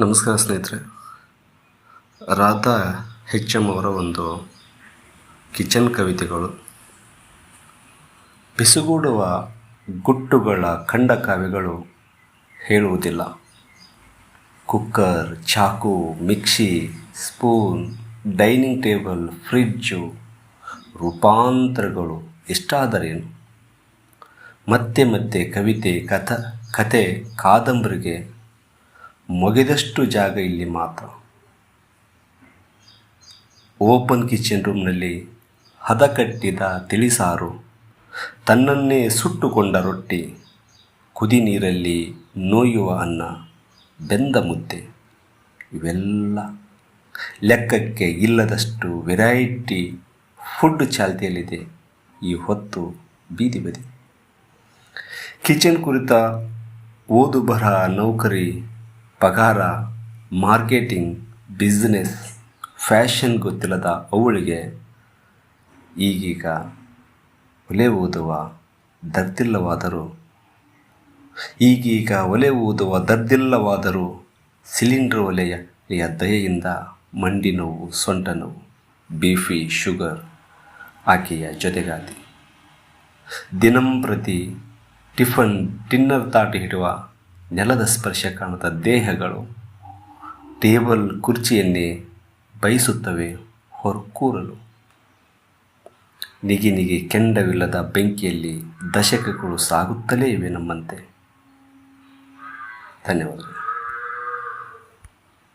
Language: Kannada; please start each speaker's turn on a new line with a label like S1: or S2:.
S1: ನಮಸ್ಕಾರ ಸ್ನೇಹಿತರೆ. ರಾಧಾ ಹೆಚ್ ಎಂ ಅವರ ಒಂದು ಕಿಚನ್ ಕವಿತೆಗಳು. ಬಿಸುಗೂಡುವ ಗುಟ್ಟುಗಳ ಖಂಡ ಕಾವ್ಯಗಳು ಹೇಳುವುದಿಲ್ಲ. ಕುಕ್ಕರ್, ಚಾಕು, mixie, spoon, dining table fridge ರೂಪಾಂತರಗಳು ಎಷ್ಟಾದರೇನು? ಮತ್ತೆ ಮತ್ತೆ ಕವಿತೆ, ಕಥ, ಕತೆ, ಕಾದಂಬರಿಗೆ ಮೊಗೆದಷ್ಟು ಜಾಗ ಇಲ್ಲಿ ಮಾತ್ರ. ಓಪನ್ ಕಿಚನ್ ರೂಮ್ನಲ್ಲಿ ಹದ ಕಟ್ಟಿದ ತಿಳಿಸಾರು, ತನ್ನನ್ನೇ ಸುಟ್ಟುಕೊಂಡ ರೊಟ್ಟಿ ಕುದಿ ನೀರಲ್ಲಿ ನೋಯುವ ಅನ್ನ, ಬೆಂದ ಮುದ್ದೆ, ಇವೆಲ್ಲ ಲೆಕ್ಕಕ್ಕೆ ಇಲ್ಲದಷ್ಟು ವೆರೈಟಿ ಫುಡ್ ಚಾಲ್ತಿಯಲ್ಲಿದೆ ಈ ಹೊತ್ತು ಬೀದಿ ಬದಿ. ಕಿಚನ್ ಕುರಿತ ಓದು ಬರಹ ನೌಕರಿ ಪಗಾರ, ಮಾರ್ಕೆಟಿಂಗ್, ಬಿಸ್ನೆಸ್, ಫ್ಯಾಷನ್ ಗೊತ್ತಿಲ್ಲದ ಅವಳಿಗೆ ಈಗೀಗ ಒಲೆ ಓದುವ ದರ್ದಿಲ್ಲವಾದರೂ, ಈಗೀಗ ಒಲೆ ಓದುವ ದರ್ದಿಲ್ಲವಾದರೂ ಸಿಲಿಂಡರ್ ಒಲೆಯ ದಯೆಯಿಂದ ಮಂಡಿ ನೋವು, ಸೊಂಟ ನೋವು, ಬೀಫಿ, ಶುಗರ್, ಆಕೆಯ ಜೊತೆಗಾತಿ. ದಿನಂಪ್ರತಿ ಟಿಫನ್ ಟಿನ್ನರ್ ತಾಟಿ ಹಿಡುವ ನೆಲದ ಸ್ಪರ್ಶ ಕಾಣದ ದೇಹಗಳು ಟೇಬಲ್ ಕುರ್ಚಿಯನ್ನೇ ಬಯಸುತ್ತವೆ ಹೊರಕೂರಲು. ನಿಗಿ ನಿಗಿ ಕೆಂಡವಿಲ್ಲದ ಬೆಂಕಿಯಲ್ಲಿ ದಶಕಗಳು ಸಾಗುತ್ತಲೇ ಇವೆ ನಮ್ಮಂತೆ. ಧನ್ಯವಾದಗಳು.